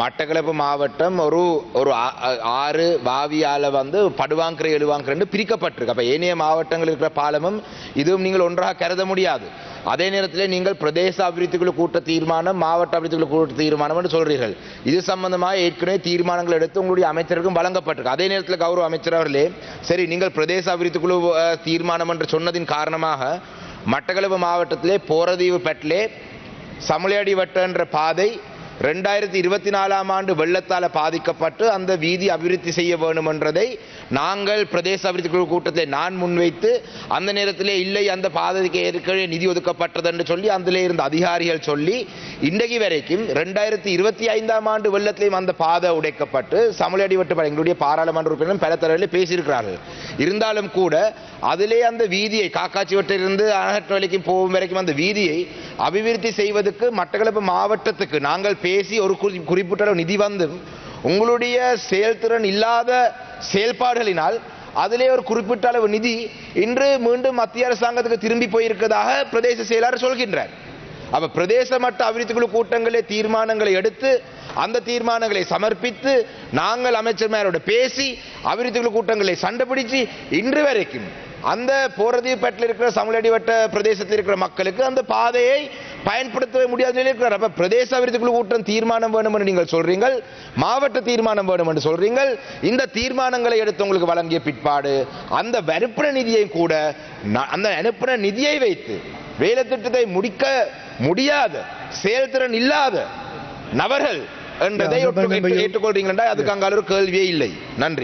மட்டக்களப்பு மாவட்டம் ஒரு ஒரு ஆறு வாவியால் வந்து படுவாங்கரை எழுவாங்கரை பிரிக்கப்பட்டிருக்கு. அப்போ ஏனைய மாவட்டங்கள் இருக்கிற பாலமும் இதுவும் நீங்கள் ஒன்றாக கருத முடியாது. அதே நேரத்தில் நீங்கள் பிரதேச அபிவிருத்திக்குழு கூட்ட தீர்மானம் மாவட்ட அபிவிருத்திக்குழு கூட்ட தீர்மானம் என்று சொல்கிறீர்கள். இது சம்பந்தமாக ஏற்கனவே தீர்மானங்கள் எடுத்து உங்களுடைய அமைச்சருக்கும் வழங்கப்பட்டிருக்கு. அதே நேரத்தில் கௌரவ அமைச்சர் அவர்களே சரி நீங்கள் பிரதேச அபிவிருத்திக்குழு குழு தீர்மானம் என்று சொன்னதின் காரணமாக மட்டக்களப்பு மாவட்டத்திலே போரதீவு பெட்டிலே சமுளையடி வட்டன்ற பாதை ரெண்டாயிரத்தி இருபத்தி நாலாம் ஆண்டு வெள்ளத்தால் பாதிக்கப்பட்டு அந்த வீதி அபிவிருத்தி செய்ய வேண்டும் என்றதை நாங்கள் பிரதேச அபிவிருத்தி குழு கூட்டத்தை நான் முன்வைத்து அந்த நேரத்திலே இல்லை அந்த பாதைக்கு ஏற்கனவே நிதி ஒதுக்கப்பட்டது என்று சொல்லி அதிலே இருந்த அதிகாரிகள் சொல்லி இன்றைக்கு வரைக்கும் ரெண்டாயிரத்தி இருபத்தி ஐந்தாம் ஆண்டு வெள்ளத்திலையும் அந்த பாதை உடைக்கப்பட்டு சமலடி வட்டு எங்களுடைய பாராளுமன்ற உறுப்பினரும் பல தரவில் பேசியிருக்கிறார்கள். இருந்தாலும் கூட அதிலே அந்த வீதியை காக்காச்சி வட்டிலிருந்து அனகற்ற வரைக்கும் போகும் வரைக்கும் அந்த வீதியை அபிவிருத்தி செய்வதற்கு மட்டக்களப்பு மாவட்டத்துக்கு நாங்கள் பேசி ஒரு குறி- குறிப்பிட்ட அளவு நிதி வந்து உங்களுடைய செயல்திறன் இல்லாத செயல்பாடுகளினால் அதிலே ஒரு குறிப்பிட்ட அளவு நிதி இன்று மீண்டும் மத்திய அரசாங்கத்துக்கு திரும்பி போயிருக்கதாக பிரதேச செயலாளர் சொல்கின்றார். அப்ப பிரதேச மட்ட அபிவிருத்தி குழு கூட்டங்களே தீர்மானங்களை எடுத்து அந்த தீர்மானங்களை சமர்ப்பித்து நாங்கள் அமைச்சர்மாரோட பேசி அபிவிருத்தி குழு கூட்டங்களை சண்டை பிடிச்சு இன்று வரைக்கும் அந்த போரதீப்பட்டில் இருக்கிற சமலடி வட்ட பிரதேசத்தில் இருக்கிற மக்களுக்கு அந்த பாதையை பயன்படுத்த முடியாத நிலையில் இருக்கிறார். அப்ப பிரதேச அபிவிருத்தி குழு கூட்டம் தீர்மானம் வேணும் என்று நீங்கள் சொல்றீங்கள். மாவட்ட தீர்மானம் வேணும் என்று சொல்றீங்கள். இந்த தீர்மானங்களை எடுத்து உங்களுக்கு வழங்கிய பிற்பாடு அந்த வறுப்பின நிதியை கூட அந்த அனுப்பின நிதியை வைத்து வேலை திட்டத்தை முடிக்க முடியாத செயல்திறன் இல்லாத நபர்கள் என்றதை ஏற்றுக்கொள்றீங்களா? அதுக்கு அங்கால ஒரு கேள்வியே இல்லை. நன்றி.